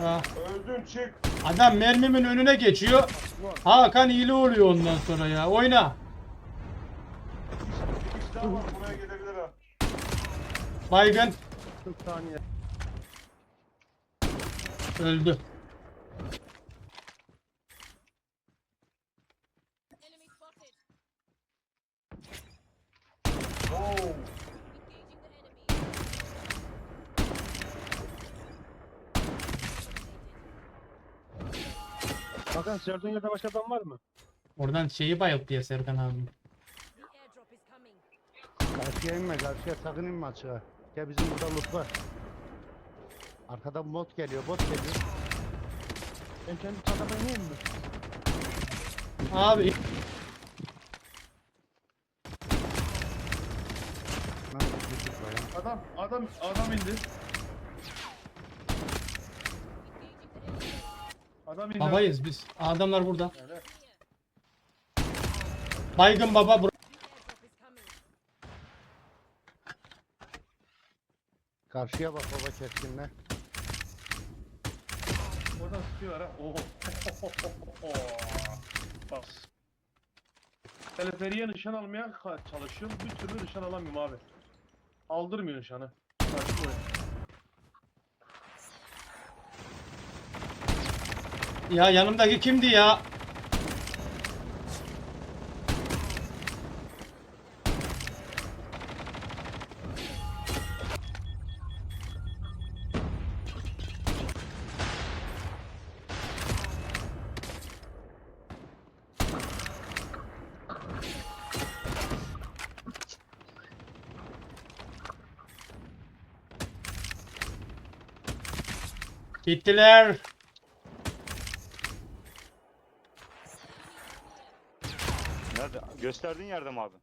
Öldün çık. Adam mermimin önüne geçiyor. Hakan hile oluyor ondan sonra ya. Oyna. Baygın 40 saniye. öldü. Oo. Bakın Serdunya'da başka adam var mı? Oradan şeyi bayılttı ya Serkan abi. The airdrop is coming. Karşıya inme karşıya sakın inme açığa. Gel bizim burada loot var. Arkadan bot geliyor bot geliyor. Ben kendi çantama ineyim mi? Abi Lan loot var ya. Adam adam adam indi. Adam indi. babayız biz. Adamlar burada. Evet. Baygın baba bur- The airdrop is coming. Karşıya bak baba keskinle. Oradan sıkıyorlar ha. Oo. Bak. Teleferiye nişan almaya çalışıyorum. Bir türlü nişan alamıyorum abi. Aldırmıyor nişanı. Saçma. Ya yanımdaki kimdi ya? Gittiler. Nerede? Gösterdiğin yerde mi abi?